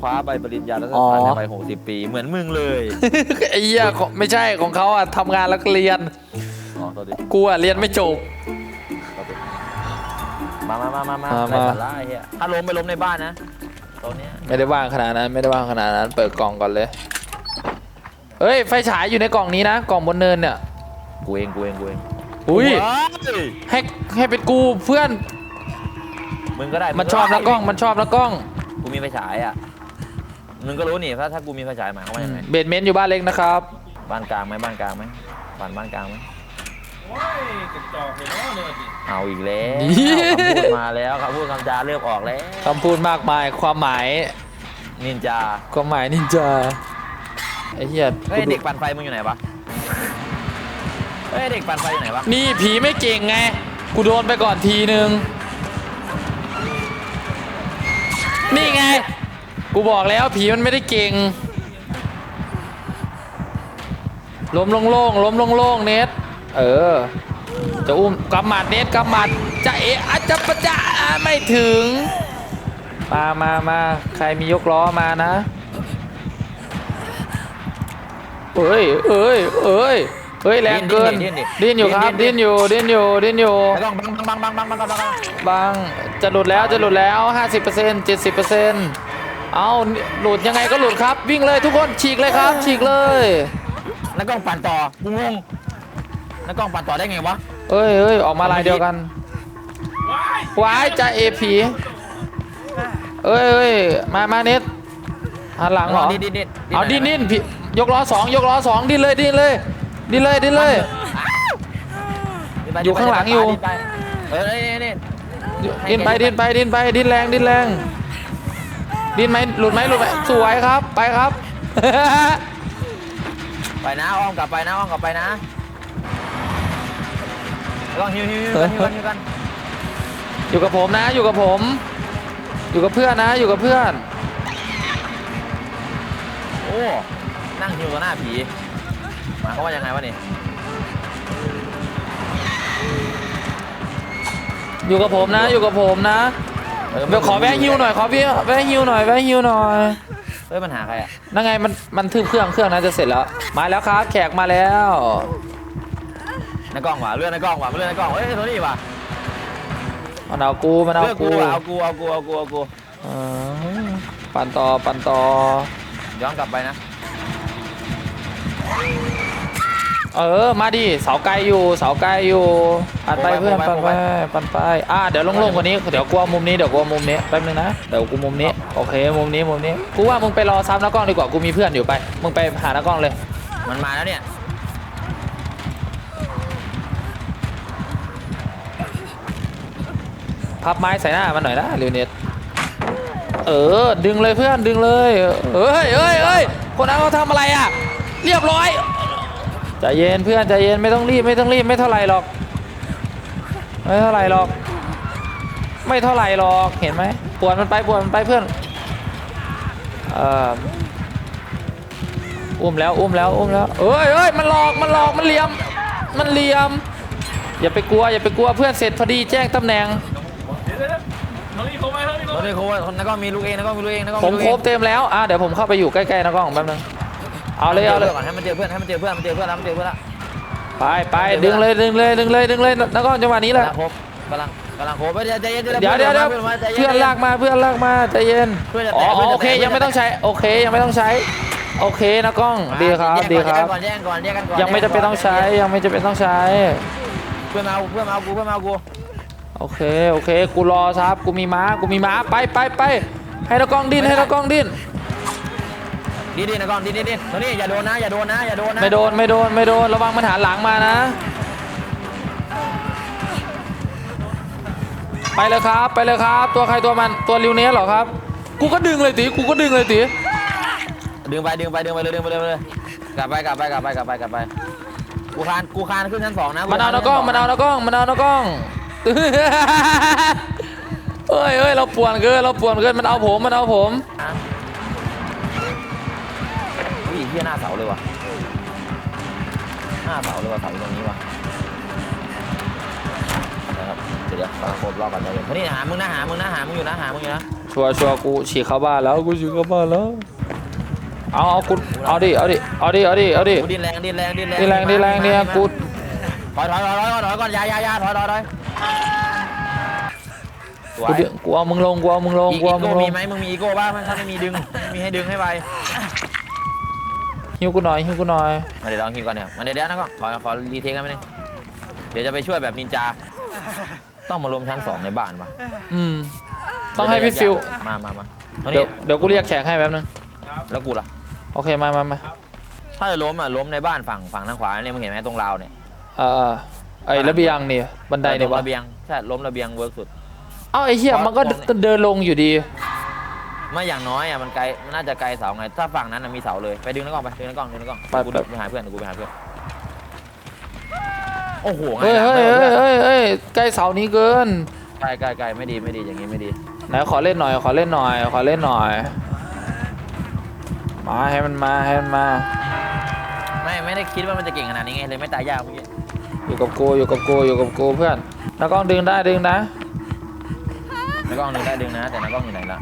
คว้าใบปริญญาแล้วก็อ๋อผ่านในวัยหกสิบปี เหมือนมึงเลยไอ้เหี้ยของไม่ใช่ของเขาอะทำงานแล้วก็เรียน อ๋อตัวดิกูอะเรียนไม่จบ ตัวดิมามามามามามาไรมาสาระไอ้เหี้ยถ้าล้มไปล้มในบ้านนะตัวเนี้ยไม่ได้ว่างขนาดนั้น ไม่ได้ว่างขนาดนั้น เปิดกล่องก่อนเลยเฮ้ย ไฟฉายอยู่ในกล่องนี้นะ กล่องบนเนินเนี่ย กูเองกูเองกูเองอุ้ยว้ายให้ให้เป็นกูเพื่อน มึงก็ได้มันชอบนะกล้อง มันชอบนะกล้อง กูมีไฟฉายอะ มึงก็รู้นี่ถ้าถ้ากูมีไฟฉายหมายความว่ายังไงเบดเมนต์อยู่บ้านเล็กนะครับบ้านกลางไหมบ้านกลางไหมบ้านบ้านกลางไหมว้ายกระจอกเลยเนาะเนี่ยดิเอาอีกแล้วนี่คำพูดมาแล้วคำพูดคำจาเริ่มออกแล้วคำพูดมากมายความหมายนินจาความหมายนินจาไอ้เหี้ยเฮ้ยเด็กปั่นไฟมึงอยู่ไหนวะเฮ้ยเด็กปั่นไฟอยู่ไหนวะนี่ผีไม่เก่งไงกูโดนไปก่อนทีนึงนี่ไง กูบอกแล้วผีมันไม่ได้เก่ง ล้มโล่งๆล้มโล่งๆเน็ตเออ จะอุ้มกำหมัดเน็ตกำหมัดจะเอะอาจจะประจะอะไม่ถึง มามามาใครมียกล้อมานะ เอ้ยเอ้ยเอ้ยเฮ้ยแรงเกิน ดิ้นอยู่ครับ ดิ้นอยู่ ดิ้นอยู่ ดิ้นอยู่แล้วต้องบังบังบังบังบังบังบังบังบางจะหลุดแล้ว จะหลุดแล้ว 50% 70% เอาหลุดยังไงก็หลุดครับ วิ่งเลยทุกคนฉีกเลยครับ ฉีกเลยนักกล้องปั่นต่อกูงงนักกล้องปั่นต่อได้ไงวะเอ้ยเอ้ยออกมาลายเดียวกันว้ายว้ายจะเอพีเอ้ยเอ้ยมามาเน็ตหันหลังเหรอดิ้นดิ้นดิ้นเอาดิ้นดิ้นพี่ยกล้อสองยกล้อสองดิ้นเลยดิ้นเลยดิ้นเลยดิ้นเลย อยู่ข้างหลังอยู่ดิ้นไปเออนี่นี่ดิ้นไปดิ้นไปดิ้นไปดิ้นแรงดิ้นแรง ดิ้นไหมหลุดไหมหลุดไหมสวยครับไปครับ ไปนะอ้อมกลับไปนะอ้อมกลับไปนะลองฮิวฮิวฮิวกันฮิวกันฮิวกันอยู่กับผมนะ อยู่กับผม อยู่กับเพื่อนนะ อยู่กับเพื่อน โอ้นั่งฮิวกับหน้าผีหมายความว่ายังไงวะนี่อยู่กับผมนะ อยู่กับผมนะ เดี๋ยวขอแวะฮิวหน่อยขอพี่แวะฮิวหน่อยแวะฮิวหน่อยเฮ้ยมันหาใครอะนั่นไงมันมันทึบเครื่องเครื่องนั้นจะเสร็จแล้ว มาแล้วครับ แขกมาแล้วนักกล้องว่ะเลื่อนนักกล้องว่ะเลื่อนนักกล้องเฮ้ยโทนี่ว่ะมันเอากูมันเอาเลื่อนกูกูว่ะเอากูเอากูเอากูเอากูเออปั่นต่อปั่นต่อย้อนกลับไปนะ เออ มาดิเสาไกลอยู่เสาไกลอยู่ปั่นไปเพื่อนปั่นไปปั่นไปอ่าเดี๋ยวลงๆกว่านี้เดี๋ยวกลัวมุมนี้เดี๋ยวกลัวมุมนี้แป๊บนึงนะเดี๋ยวกูมุมนี้โอเคมุมนี้มุมนี้กูว่ามึงไปรอซ้ำนักกล้องดีกว่ากูมีเพื่อนอยู่ไปมึงไปหานักกล้องเลย มันมาแล้วเนี่ยพับไม้ใส่หน้ามันหน่อยนะเรวเน็ตเออดึงเลยเพื่อนดึงเลยเอ้ยเอ้ยเอ้ยคนนั้นเขาทำอะไรอะ เรียบร้อย ใจเย็นเพื่อนใจเย็นไม่ต้องรีบไม่ต้องรีบไม่เท่าไหร่หรอก ไม่เท่าไหร่หรอก ไม่เท่าไหร่หรอกเห็นไหมปวดมันไปปวดมันไปเพื่อนอ่ออุ้มแล้วอุ้มแล้วอุ้มแล้วเอ้ยเอ้ยมันหลอกมันหลอกมันเหลี่ยม มันเหลี่ยม อย่าไปกลัวอย่าไปกลัวเพื่อนเสร็จพอดีแจ้งตำแหน่งเดี๋ยวเดี๋ยวเดี๋ยวน้องนี่เขาไหมน้องนี่โทเขาไหมนี่โค้ชนักกล้องมีลูกเองนักกล้องมีลูกเองนักกล้องผมลูกคเอรงบเต็มแล้วอะเดี๋ยวผมเข้าไปอยู่ใกล้ๆนะกล้องแป๊บนึง เอาเลยเอาเลย ก่อนให้มันเจอเพื่อนให้มันเจอเพื่อนมันเจอเพื่อนแล้วมันเจอเพื่อนแล้วไปไปดึงเลยดึงเลยดึงเลยดึงเลยนะกล้องจังหวะนี้แหละ กำลังครบกำลังกำลังโคบใจเย็นเดี๋ยวเดี๋ยวเดี๋ยวเพื่อนลากมาเพื่อนลากมาใจเย็นเพื่อนจะอ๋แตะอเพื่อนจะแตะ โอเคยังไม่ต้องใช้โอเคยังไม่ต้องใช้ โอเคนะกล้องดีครับดีครับก่อนแย่งก่อนแย่งกันก่อนยังไม่จำเป็นต้องใช้ยังไม่จำเป็นต้องใช้ เพื่อนมาเพื่อนมากูเพื่อนมากูโอเคโอเค กูรอครับกูมีม้ากูมีม้าไปไปไปให้นักกล้องดิ้นให้นักกล้องดิ้น ดีดีนะก่อนดีดีดีตัวนี้อย่าโดนนะอย่าโดนนะอย่าโดนนะไม่โดนไม่โดนไม่โดนระวังมันหันหลังมานะ ไปเลยครับไปเลยครับ ตัวใครตัวมันตัวริวเนี้ยเหรอครับ กูก็ดึงเลยตีกูก็ดึงเลยตีดึงไปดึงไปดึงไปเลยดึงไปเลยกลับไปกลับไปกลับไปกลับไปกลับไปกูคานกูคานขึ้นชั้นสองนะมันเอานะกล้องมันเอานะกล้องมันเอานะกล้องเอ้ยเอ้ยเราป่วนเกินเราป่วนเกินมันเอาผมมันเอาผม ผู้หญิงที่หน้าเสาเลยว่ะหน้าเสาเลยว่ะเสาอยู่ตรงนี้ว่ะนะครับเดี๋ยวเดี๋ยวรอโคบรอก่อนใจเย็นมานี่หามึงนะหามึงนะหามึงอยู่นะหามึงอยู่นะชัวร์ชัวร์กูฉีกเข้าบ้านแล้วกูฉีกเข้าบ้านแล้วเอาเอากูเอาดิเอาดิเอาดิเอาดิเอาดิกูดินแรงดินแรงดินแรงดีแรงดีแรงเนี่ยกูถอยถอยถอยถอยถอยก่อนอยาอยาอยาถอยถอยถอยสวยกูดิกูเอามึงลงกูเอามึงลงอีกูเอามึโก้งลมีงไหมมึงมีอีโก้บ้างถ้าไม่มีดึงไม่มีให้ดึงให้ไป หิ้วกูหน่อยหิ้วกูหน่อยมาเดี๋ยวลองคิวก่อนเนี่ยมาเดี๋ยวเดี๋ยวนะก็ขอขอรีเทคกันไหมนึงเดี๋ยวจะไปช่วยแบบนินจา ต้องมารวมชั้นสองในบ้านปะอืมต้องให้พี่ฟิวมามามาตอนเดี๋ยนี้วเดี๋ยวกูเรียกแขกให้แป๊บนึงแล้วกูล่ะ โอเคมามามาถ้าจะล้มอะล้มในบ้านฝั่งฝั่งทางขวาเนี่ยมึงเห็นไหมตรงราวเนี่ยเออไอ้ระเบียงนี่บันไดเนี่ยวะระเบียงใช่ล้มระเบียงเวิร์กสุด เอ้าไอ้เหี้ยมันก็เดินลงอยู่ดี ไม่อย่างน้อยอะมันไกลมันน่าจะไกลเสาไง ถ้าฝั่งนั้นน่ะมีเสาเลย ไปดึงนักกล้องไป ดึงนักกล้อง ดึงนักกล้องไปกูไปไปหาเพื่อนเดี๋ยวกูไปหาเพื่อน โอ้โหไงเฮ้ยล่ะเฮ้ยไม่เฮ้ยเอาเพื่อนเฮ้ยเฮ้ยใกล้เสานี้เกินใกล้ใกล้ใกล้ไม่ดีไม่ดีอย่างงี้ไม่ดี ไหนขอเล่นหน่อย ขอเล่นหน่อย ขอเล่นหน่อย มาให้มันมาให้มันมา ไม่ไม่ได้คิดว่ามันจะเก่งขนาดนี้ไงเลยไม่ตายยากเมื่อกี้อยู่กับกูอยู่กับกูอยู่กับกูเพื่อนนักกล้องดึงได้ดึงนะ นักกล้องดึงได้ดึงนะ แต่นักกล้องอยู่ไหนล่ะ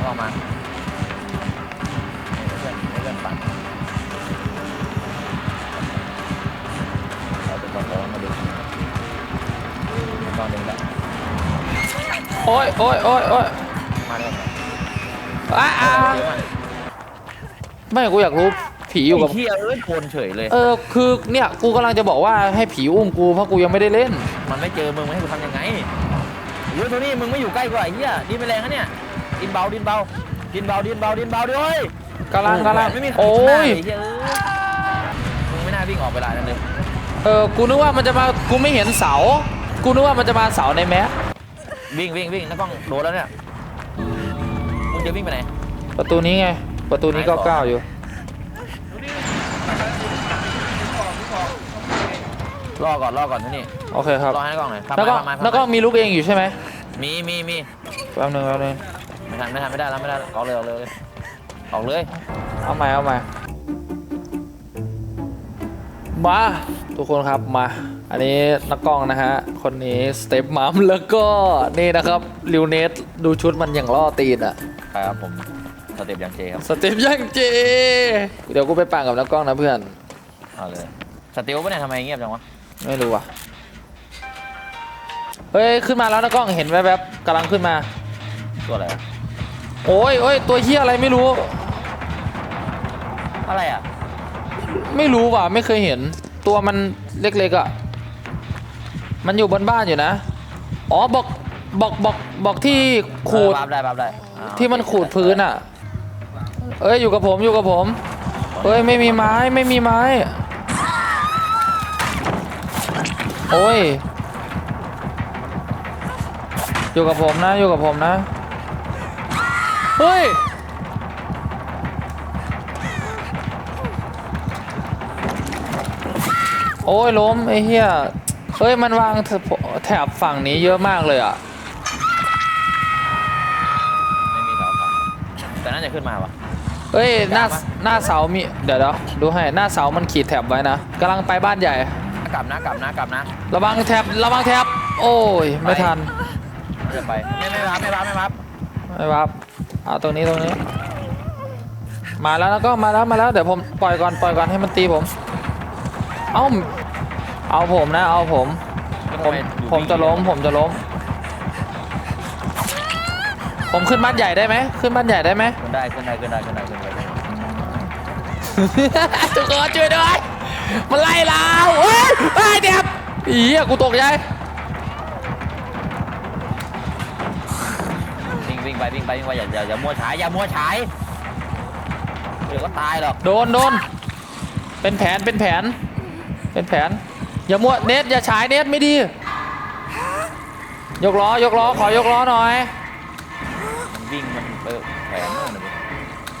นักกล้องมาเพื่อนเพื่อนปั่นเราจะบอกแล้วมาดึงนักกล้องดึงได้โอ้ยโอ้ยโอ้ยโอ้ยมาเร็วอะอะไม่กูอยากรู้ผีอยู่กับไเฮียเอ้ยโคนเฉยเลย เออคือเนี่ยกูกำลังจะบอกว่าให้ผีอุ้มกูเพราะกูยังไม่ได้เล่น มันไม่เจอมึงมันให้กูทำยังไงเฮ้ยโทนี่มึงไม่อยู่ใกล้กว่าไอ้เหี้ยดินไปแรงนะเนี่ย ดินเบาดินเบาดินเบาดินเบาดินเบาด้วยกำลังกำลังไม่มีใครโอ้ชนะยไอ้เหี้ยเอ้ยมึงไม่น่าวิ่งออกเวลานั้นเลยเออกูนึกว่ามันจะมากูไม่เห็นเสา กูนึกว่ามันจะมาเสาในแมสวิ่งวิ่งวิ่งนักกล้องโดนแล้วเนี่ยมึงจะวิ่งไปไหนประตูนี้ไง ประตูนี้ก็ก้าวอยู่ รอก่อนรอก่อนโทนี่โอเคครับรอให้นักกล้องหน่อยแล้วก็ทำไมทำไมแล้วก็มีลูกเองอยู่ใช่ไหมมีมีมีแป๊บนึงแป๊บนึงไม่ ทันไม่ทันไม่ได้แล้วไม่ได้แล้วออกเลยออกเลยออกเลยเอาใหม่เอาใหม่มาทุกคนครับมา อันนี้นักกล้องนะฮะ คนนี้สเต็ปมัมแล้วก็นี่นะครับลิวเนสดูชุดมันอย่างล่อตีนอะใช่ครับผมสเต็ปยังเจครับสเต็ปย่างเจ เดี๋ยวกูไปปั่นกับนักกล้องนะเพื่อนเอาเลยสเตลปะเนี่ยทำไมเงียบจังวะไม่รู้อะเฮ้ยขึ้นมาแล้วนะกล้องเห็นแวบๆกำลังขึ้นมาตัวอะไรอะ โอ้ยโอ้ยตัวเฮียอะไรไม่รู้ อะไรอะ ไม่รู้ว่ะไม่เคยเห็น ตัวมันเล็กๆอะ มันอยู่บนบ้านอยู่นะ อ๋อบอกบอกบอกบอกที่ขูดเออบัฟได้บัฟได้อ้าวที่มันขูดพื้นอะ เอ้ยอยู่กับผมอยู่กับผมเฮ้ยไม่มีไม้ไม่มีไม้ โอ้ย อยู่กับผมนะอยู่กับผมนะ เฮ้ย โอ้ยล้มไอ้เหี้ยเฮ้ย มันวางแถบฝั่งนี้เยอะมากเลยอะ ไม่มีเสาไฟแต่น่าจะขึ้นมาวะ เฮ้ย หน้าปะหน้าเสามี เดี๋ยวเดี๋ยวดูให้ หน้าเสามันขีดแถบไว้นะกำลังไปบ้านใหญ่ กลับนะ กลับนะ กลับนะ ระวังแถบ ระวังแถบ โอ้ย ไม่ทัน เดี๋ยวไป ไม่ไม่รับ ไม่รับ ไม่รับ ไม่วับ เอาตรงนี้ตรงนี้ มาแล้วแล้วก็มาแล้วมาแล้วเดี๋ยวผมปล่อยก่อนปล่อยก่อนให้มันตีผม เอ้าเอาผมนะ เอาผม ผมผมจะล้มผมจะล้ม ผมขึ้นบ้านใหญ่ได้ไหมขึ้นบ้านใหญ่ได้ไหมขึ้นได้ขึ้นได้ขึ้นได้ขึ้นได้ขึ้นได้ทุกคนช่วยด้วยมันไล่เราเฮ้ยเฮ้ยเดี๋ยวอีเหี้ยกูตกใจ ไปวิ่งไปวิ่งไปอย่าอย่าอย่ามัวฉายอย่ามัวฉายเดี๋ยวก็ตายหรอกโดนโดนเป็นแผนเป็นแผน เป็นแผน อย่ามัวเน็ตอย่าฉายเน็ตไม่ดี ยกล้อยกล้อขอยกล้อหน่อยมันวิ่งมันเออแผลนู่นน่ะดิ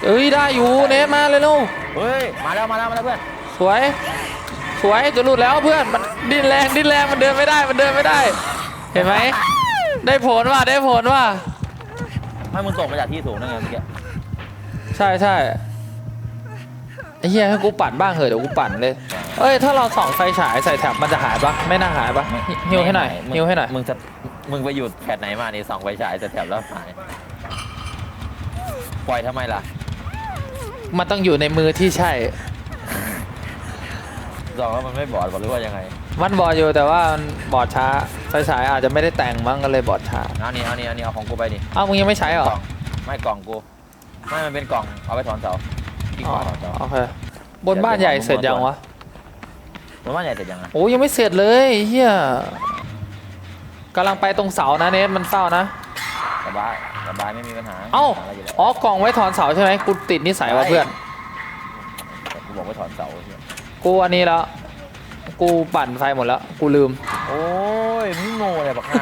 เอ้ยได้อยู่เน็ตมาเลยลูกเฮ้ยมาแล้วมาแล้วมาแล้วเพื่อนสวย สวยจะหลุดแล้วเพื่อนมันดิ้นแรงดิ้นแรงมันเดินไม่ได้มันเดินไม่ได้ เห็นไหมได้ผลว่ะได้ผลว่ะ ให้มึงตกมาจากที่สูงนั่นไงเมื่อกี้ใช่ใช่ไอ้เหี้ยให้กูปั่นบ้างเหอะเดี๋ยวกูปั่นเลยเอ้ยถ้าเราส่องไฟฉายใส่แท็บมันจะหายปะไม่น่าหายปะฮิวให้หน่อยมึงฮิวให้หน่อยมึงจะมึงไปอยู่แถบไหนมานี่ส่องไฟฉายจะแถบแล้วหายปล่อยทำไมล่ะ มันต้องอยู่ในมือที่ใช่ ส่องแล้วมันไม่บอดก่อนหรือว่ายังไงมันบอดอยู่แต่ว่ามันบอดช้าไฟฉายอาจจะไม่ได้แต่งมั้งก็เลยบอดช้าเอานี่เอานี่เอานี่เอาของกูไปดิอ้าวมึงยังไม่ใช้เหรกล่อองไม่กล่องกูไม่มันเป็นกล่องเอาไปถอนเสาที่อ๋ขอวาถอนเสาโอเคบนบ้านใหญ่เสร็จยังวะมันว่าใหญ่เสร็จยังไงโอ้ยังไม่เสร็จเลยเฮียกำลังไปตรงเสานะเนทมันเศร้านะ สบายสบายไม่มีปัญหาเอ้า อะไรอยู่แล้วอ๋อกล่องไว้ถอนเสาใช่ไหมกูติดนิสัยว่ะเพื่อน แต่กูบอกว่าถอนเสาเหี้ย กูอันนี้แล้ว กูปั่นไฟหมดแล้ว กูลืม โอ้ยมึงโง่เลยบักห่า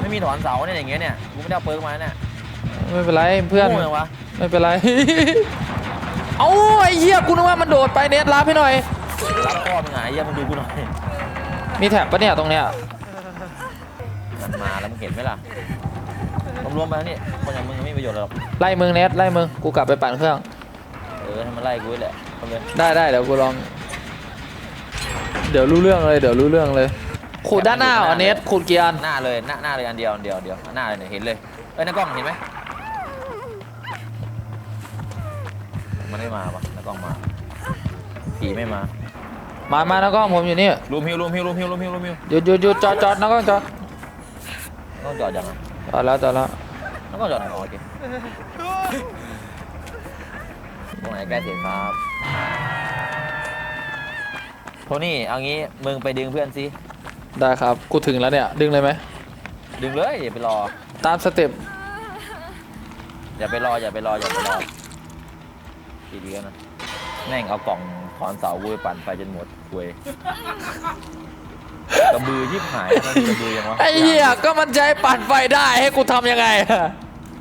ไม่มีถอนเสาเนี่ยอย่างเงี้ยเนี่ยกูไม่ได้เอาเปิร์กมาเนี่ยไม่เป็นไรเพื่อน โง่เลยวะไม่เป็นไร เอ้าไอ้เหี้ยกูนึกว่ามันโดดไปเน็ตรับให้หน่อย รับพ่อมึงไงเหี้ยมึงดูกูหน่อยมีแท็บปะเนี่ยตรงเนี้ย มันมาแล้วมึงเห็นไหมล่ะรวมๆไปแล้วนี่คนอย่างมึงไม่มีประโยชน์หรอกไล่มึงเน็ตไล่มึง กูกลับไปปั่นเครื่อง เออให้มันไล่กูนี่แหละ เอาเลยได้ได้เดี๋ยวกูลอง เดี๋ยวรู้เรื่องเลยเดี๋ยวรู้เรื่องเลยขูดด้านหน้าเหรอเน็ตขูดเกียร์อันหน้าเลยหน้าหน้าเลยอันเดียวอันเดียวอันเดียวหน้าเลยเนี่ยเห็นเลยเอ้ยหน้ากล้องเห็นไหมมันไม่มาปะหน้ากล้องมาผีไม่มามามาแล้วก็ผมอยู่นี่รูมฮิวรูมฮิวรูมฮิวรูมฮิวรูมฮิวหยุดหยุดหยุดจอดจอดนะก็จอดต้องจอดยังไงจอดแล้วจอดแล้วต้องจอดไหนอ๋อโอเค ตรงไหนใกล้เสร็จครับ โทนี่เอางี้มึงไปดึงเพื่อนสิ ได้ครับ กูถึงแล้วเนี่ย ดึงเลยไหม ดึงเลยอย่าไปรอ ตามสเต็ป อย่าไปรออย่าไปรออย่าไปรอดีดีกันนะแม่งเอากล่องถอนเสาวุ้ยปั่นไปจนหมดคุยกระบือยิบหายมันกระบือยังวะไอ้เหี้ย ก็มันใช้ปั่นไฟได้ให้กูทำยังไง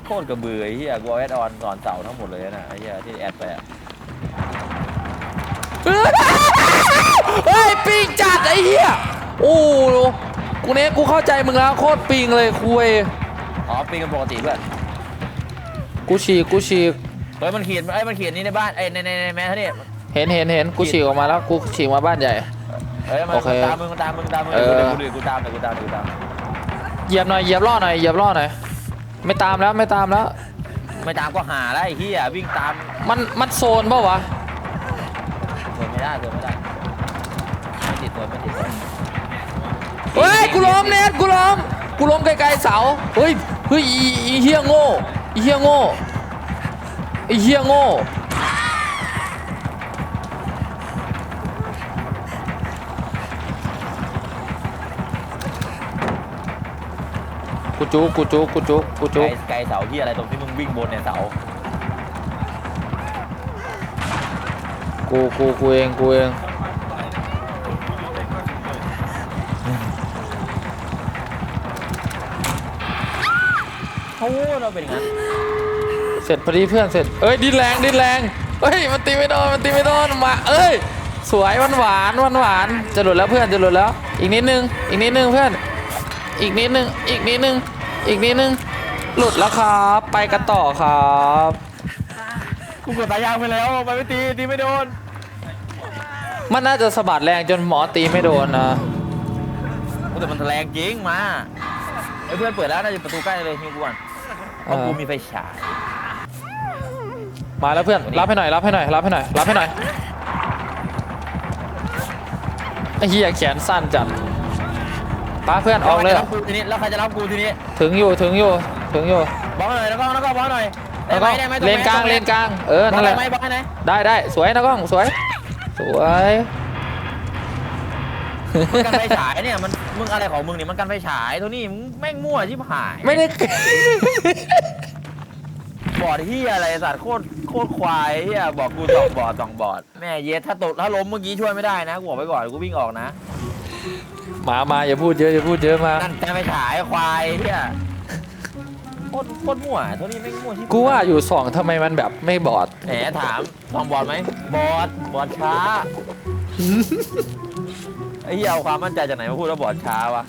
โคตรกระบือไอ้เหี้ยกูเอาแอดออนถอนเสาทั้งหมดเลยนะไอ้เหี้ยที่แอดไปอะเฮ้ยปิงจัดไอ้เหี้ยโอ้กูเนี้ยกูเข้าใจมึงแล้วโคตรปิงเลยคุยอ๋อปีกันปกติเพื่อนกูฉีกกูฉีกเฮ้ยมันเขียนไอ้ยมันเขียนนี่ในบ้านไอ้ยในในในแมสเนี่ยเห็นเห็นเห็นกูฉีกออกมาแล้วกูฉีกมาบ้านใหญ่ เฮ้ยมันโอเคตามมึงมันตามมึงตามมึงเออเดี๋ยวกูดูกูตามเดี๋ยวกูตามเดี๋ยวกูตาม เหยียบหน่อยเหยียบล่อหน่อยเหยียบล่อหน่อย ไม่ตามแล้วไม่ตามแล้ว ไม่ตามก็หาแล้วไอ้เหี้ยวิ่งตามมันมันโซนเปล่าวะเดินไม่ได้เดินไม่ได้ไม่ติดตัวไม่ติดตัวเฮ้ยกูล้มเน็ตกูล้มกูล้มไกลๆเสาเฮ้ยเฮ้ยอีอีเฮียโง่อีเฮียโง่อีเฮียโง่ กูจุกกูจุกกูจุกกูไกลจุกไกลเสาที่อะไรตรงที่มึงวิ่งบนเนี่ยเสากูกูกูเองกูเองโอ้เราเป็นอย่างนั้นเสร็จพอดีเพื่อนเสร็จเอ้ยดินแรงดินแรงเฮ้ยมันตีไม่โดนมันตีไม่โดนมาเอ้ยสวยหวานหวานหวานหวานจะหลุดแล้วเพื่อนจะหลุดแล้ว อีกนิดนึงอีกนิดนึงเพื่อน อีกนิดนึงอีกนิดนึง อีกนิดนึง หลุดแล้วครับ ไปกันต่อครับกูกดตายางไปแล้วไปไม่ตีตีไม่โดน มันน่าจะสะบัดแรงจนหมอตีไม่โดนนะแต่มันแรงจริงมาไอ้เพื่อนเปิดแล้วน่าจะประตูใกล้เลยฮิวกูก่อนเพราะกูมีไฟฉายมาแล้วเพื่อนรับให้หน่อยรับให้หน่อยรับให้หน่อยรับให้หน่อยไอ้เหี้ยแขนสั้นจัดป้าเพื่อนออกเลยแล้วใครจะรับกูทีนี้แล้วใครจะรับกูทีนี้ ถึงอยู่ถึงอยู่ถึงอยู่บอกหน่อยแล้วก็แล้วก็บอกหน่อยแล้วก็ได้ไหมเลนกลางเลนกลางเออนั่นั่นนแหแหละละไหมบอกให้ไหนได้ได้สวยนะกล้องสวย สวยมันกันไฟฉายเนี่ยมันมึงอะไรของมึงเนี่ยมันกันไฟฉายเท่านี้มึงแม่งมั่วชิบหายไม่ได้บอดที่อะไรสัตว์โคตรโคตรควายเฮียบอกกูสองบอดสองบอดแม่เย็ดถ้าตกถ้าล้มเมื่อกี้ช่วยไม่ได้นะกูบอกไปก่อนกูวิ่งออกนะ มามาอย่าพูดเยอะอย่าพูดเยอะมา นั่นกันไฟฉายควายเฮียโคตรโคตรมั่วเท่านี้แม่งมั่วชิบหยกูว่าอยู่สองทำไมมันแบบไม่บอด แหมถามลองบอดไหมบอดบอดช้า ไอ้เหี้ยเอาความมั่นใจจากไหนมาพูดว่าบอดช้าวะ